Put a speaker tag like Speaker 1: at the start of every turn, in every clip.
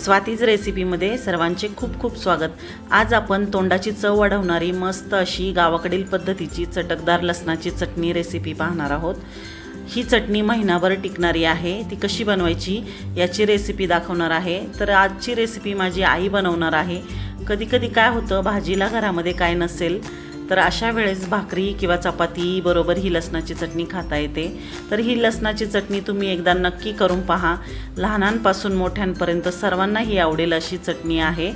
Speaker 1: स्वातीज रेसिपीमध्ये सर्वांचे खूप खूप स्वागत. आज आपण तोंडाची चव वाढवणारी मस्त अशी गावाकडील पद्धतीची चटकदार लसणाची चटणी रेसिपी पाहणार आहोत. ही चटणी महिनाभर टिकणारी आहे. ती कशी बनवायची याची रेसिपी दाखवणार आहे. तर आजची रेसिपी माझी आई बनवणार आहे. कधी कधी काय होतं भाजीला घरामध्ये काय नसेल तर अशा वेळेस भाकरी किंवा चपाती बरोबर ही लसणाची चटणी खाता येते. तर ही लसणाची चटणी तुम्ही एकदा नक्की करून पहा. लहानांपासून मोठ्यांपर्यंत सर्वांना ही आवडेल अशी चटणी आहे.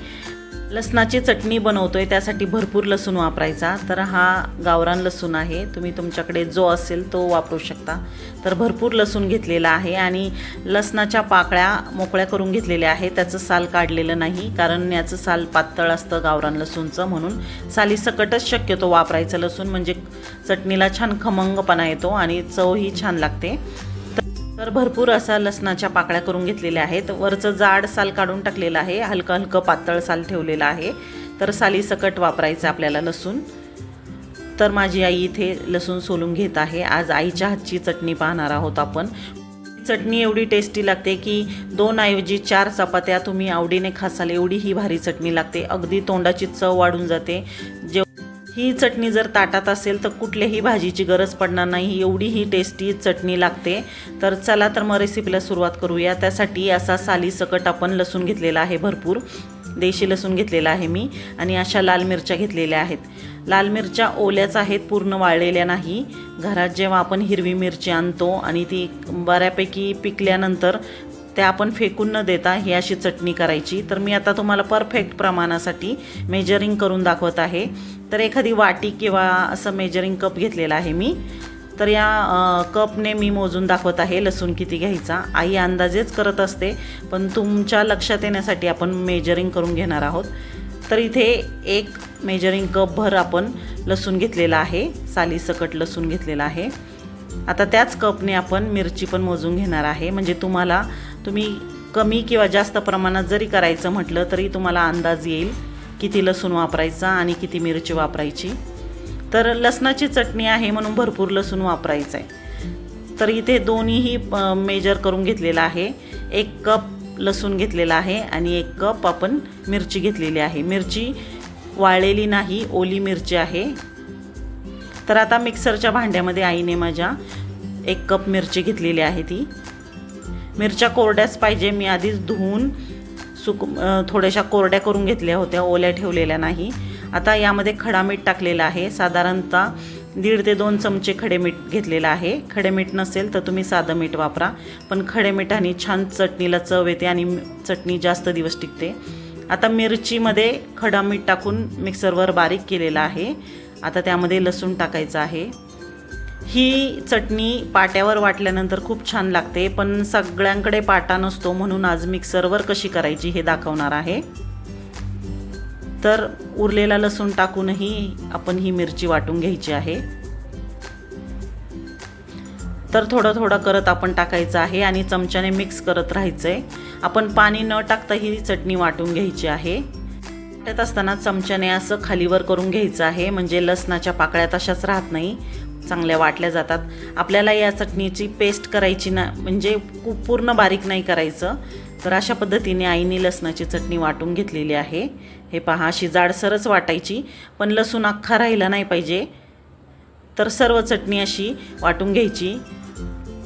Speaker 1: लसणाची चटणी बनवतो आहे त्यासाठी भरपूर लसूण वापरायचा. तर हा गावरान लसूण आहे. तुम्ही तुमच्याकडे जो असेल तो वापरू शकता. तर भरपूर लसूण घेतलेला आहे आणि लसणाच्या पाकळ्या मोकळ्या करून घेतलेल्या आहे त्याचं साल काढलेलं नाही कारण याचं साल पातळ असतं गावरान लसूणचं म्हणून. साली सकटच शक्यतो वापरायचं लसूण म्हणजे चटणीला छान खमंगपणा येतो आणि चवही छान लागते. तर भरपूर असा लसणाच्या पाकळ्या करून घेतलेल्या आहेत. वरचं जाड साल काढून टाकलेलं आहे. हलकं हलकं पातळ साल ठेवलेलं आहे. तर साली सकट वापरायचं आपल्याला लसूण. तर माझी आई इथे लसूण सोलून घेत आहे. आज आईच्या हातची चटणी पाहणार आहोत आपण. चटणी एवढी टेस्टी लागते की दोन ऐवजी चार चपात्या तुम्ही आवडीने खासाल एवढी ही भारी चटणी लागते. अगदी तोंडाची चव वाढून जाते. जेव ही चटणी जर ताटात असेल तर कुठल्याही भाजीची गरज पडणार नाही. एवढी ही टेस्टी चटणी लागते. तर चला तर मग रेसिपीला सुरुवात करूया. त्यासाठी असा सालीसकट आपण लसूण घेतलेला आहे भरपूर. देशी लसूण घेतलेला आहे मी आणि अशा लाल मिरच्या घेतलेल्या आहेत. लाल मिरच्या ओल्याच आहेत पूर्ण वाळलेल्या नाही. घरात जेव्हा आपण हिरवी मिरची आणतो आणि ती बऱ्यापैकी पिकल्यानंतर ते आपण फेकून न देता ही अशी चटणी करायची. तर मी आता तुम्हाला परफेक्ट प्रमाणासाठी मेजरिंग करून दाखवत आहे. तर एखादी वाटी किंवा असं मेजरिंग कप घेतलेला आहे मी. तर या कपने मी मोजून दाखवत आहे लसूण किती घ्यायचा. आई अंदाजेच करत असते पण तुमच्या लक्षात येण्यासाठी आपण मेजरिंग करून घेणार आहोत. तर इथे एक मेजरिंग कपभर आपण लसूण घेतलेला आहे सालीसकट लसूण घेतलेला आहे. आता त्याच कपने आपण मिरची पण मोजून घेणार आहे. म्हणजे तुम्हाला तुम्ही कमी किंवा जास्त प्रमाणात जरी करायचं म्हटलं तरी तुम्हाला अंदाज येईल किती लसूण वापरायचा आणि किती मिरची वापरायची. तर लसणाची चटणी आहे म्हणून भरपूर लसूण वापरायचं आहे तर इथे दोन्हीही मेजर करून घेतलेलं आहे. एक कप लसूण घेतलेला आहे आणि एक कप आपण मिरची घेतलेली आहे. मिरची वाळलेली नाही ओली मिरची आहे. तर आता मिक्सरच्या भांड्यामध्ये आईने माझ्या एक कप मिरची घेतलेली आहे ती. मिरच्या कोरड्याच पाहिजे. मी आधीच धुवून सुक थोड्याशा कोरड्या करून घेतल्या होत्या. ओल्या ठेवलेल्या नाही. आता यामध्ये खडा मीठ टाकलेलं आहे. साधारणतः दीड ते दोन चमचे खडे मीठ घेतलेलं आहे. खडे मीठ नसेल तर तुम्ही साधं मीठ वापरा. पण खडे मिठाने छान चटणीला चव येते आणि चटणी जास्त दिवस टिकते. आता मिरचीमध्ये खडा मीठ टाकून मिक्सरवर बारीक केलेलं आहे. आता त्यामध्ये लसूण टाकायचं आहे. ही चटणी पाट्यावर वाटल्यानंतर खूप छान लागते पण सगळ्यांकडे पाटा नसतो म्हणून आज मिक्सरवर कशी करायची हे दाखवणार आहे. तर उरलेला लसूण टाकूनही आपण ही मिरची वाटून घ्यायची आहे. तर थोडं थोडं करत आपण टाकायचं आहे आणि चमच्याने मिक्स करत राहायचं आहे आपण पाणी न टाकता ही चटणी वाटून घ्यायची आहे. वाटत असताना चमच्याने असं खालीवर करून घ्यायचं आहे म्हणजे लसणाच्या पाकळ्या तशाच राहत नाही. चांगल्या वाटल्या जातात. आपल्याला या चटणीची पेस्ट करायची ना म्हणजे खूप पूर्ण बारीक नाही करायचं. तर अशा पद्धतीने आईने लसणाची चटणी वाटून घेतलेली आहे. हे पहा अशी जाडसरच वाटायची. पण लसूण अख्खा राहिला नाही पाहिजे. तर सर्व चटणी अशी वाटून घ्यायची.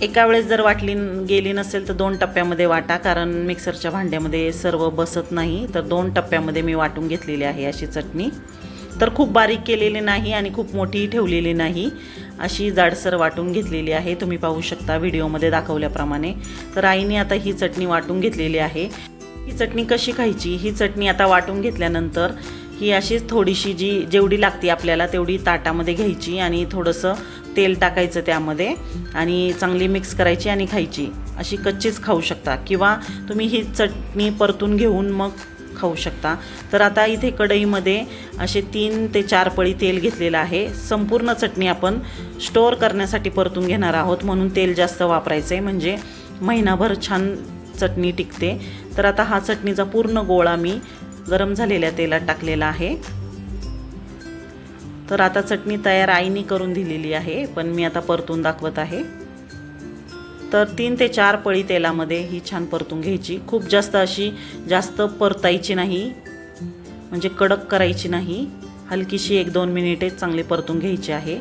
Speaker 1: एका वेळेस जर वाटली गेली नसेल तर दोन टप्प्यामध्ये वाटा कारण मिक्सरच्या भांड्यामध्ये सर्व बसत नाही. तर दोन टप्प्यामध्ये मी वाटून घेतलेली आहे अशी चटणी. तर खूप बारीक केलेली नाही आणि खूप मोठी ठेवलेली नाही. अशी जाडसर वाटून घेतलेली आहे. तुम्ही पाहू शकता व्हिडिओमध्ये दाखवल्याप्रमाणे. तर आईने आता ही चटणी वाटून घेतलेली आहे. ही चटणी कशी खायची? ही चटणी आता वाटून घेतल्यानंतर ही अशीच थोडीशी जी जेवढी लागते आपल्याला तेवढी ताटामध्ये घ्यायची आणि थोडंसं तेल टाकायचं त्यामध्ये आणि चांगली मिक्स करायची आणि खायची. अशी कच्चीच खाऊ शकता. किंवा तुम्ही ही चटणी परतून घेऊन मग खाऊ शकता. तर आता इथे कढईमध्ये असे तीन ते चार पळी तेल घेतलेलं आहे. संपूर्ण चटणी आपण स्टोअर करण्यासाठी परतून घेणार आहोत. म्हणून तेल जास्त वापरायचं आहे म्हणजे महिनाभर छान चटणी टिकते. तर आता हा चटणीचा पूर्ण गोळा मी गरम झालेल्या तेलात टाकलेला आहे. तर आता चटणी तयार आईने करून दिलेली आहे. पण मी आता परतून दाखवत आहे. तर तीन ते चार पळी तेलामध्ये ही छान परतून घ्यायची. खूप जास्त अशी जास्त परतायची नाही म्हणजे कडक करायची नाही. हलकीशी एक दोन मिनिटे चांगली परतून घ्यायची आहे.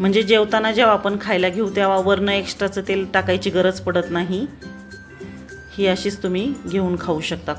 Speaker 1: म्हणजे जेवताना जेव्हा आपण खायला घेऊ तेव्हा वरनं एक्स्ट्राचं तेल टाकायची गरज पडत नाही. ही अशीच तुम्ही घेऊन खाऊ शकता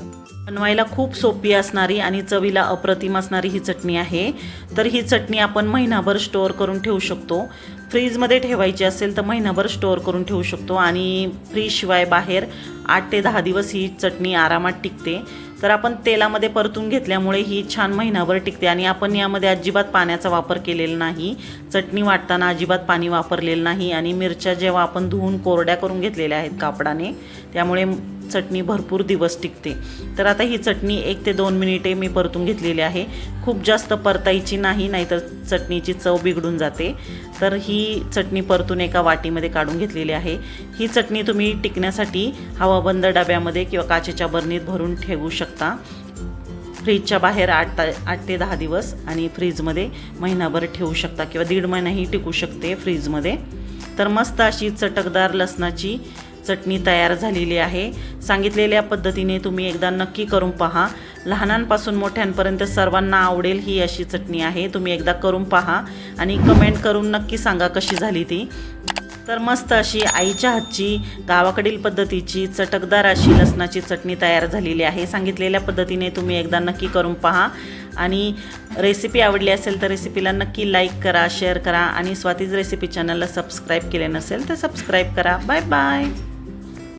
Speaker 1: बनवायला खूप सोपी असणारी आणि चवीला अप्रतिम असणारी ही चटणी आहे. तर ही चटणी आपण महिनाभर स्टोअर करून ठेवू शकतो. फ्रीजमध्ये ठेवायची असेल तर महिनाभर स्टोअर करून ठेवू शकतो. आणि फ्रीजशिवाय बाहेर आठ ते दहा दिवस ही चटणी आरामात टिकते. तर आपण तेलामध्ये परतून घेतल्यामुळे ही छान महिनाभर टिकते आणि आपण यामध्ये अजिबात पाण्याचा वापर केलेला नाही. चटणी वाटताना अजिबात पाणी वापरलेलं नाही आणि मिरच्या जेव्हा आपण धुवून कोरड्या करून घेतलेल्या आहेत कापडाने त्यामुळे चटणी भरपूर दिवस टिकते. तर आता ही चटणी एक ते दोन मिनिटे मी परतून घेतलेली आहे. खूप जास्त परतायची नाही नाहीतर चटणीची चव बिघडून जाते. तर ही चटणी परतून एका वाटीमध्ये काढून घेतलेली आहे. ही चटणी तुम्ही टिकण्यासाठी हवाबंद डब्यामध्ये किंवा काचेच्या बरणीत भरून ठेवू शकता. फ्रीजच्या बाहेर आठ ता आठ ते दहा दिवस आणि फ्रीजमध्ये महिनाभर ठेवू शकता किंवा दीड महिनाही टिकू शकते फ्रीजमध्ये. तर मस्त अशी चटकदार लसणाची चटणी तयार झालेली आहे. सांगितलेल्या पद्धतीने तुम्ही एकदा नक्की करून पहा. लहानांपासून मोठ्यांपर्यंत सर्वांना आवडेल ही अशी चटणी आहे. तुम्ही एकदा करून पहा आणि कमेंट करून नक्की सांगा कशी झाली ती. तर मस्त अशी आईच्या हातची गावाकडील पद्धतीची चटकदार अशी लसणाची चटणी तयार झालेली आहे. सांगितलेल्या पद्धतीने तुम्ही एकदा नक्की करून पहा. आणि रेसिपी आवडली असेल तर रेसिपीला नक्की लाईक करा शेअर करा आणि स्वातीज रेसिपी चॅनलला सबस्क्राईब केले नसेल तर सबस्क्राईब करा. Bye bye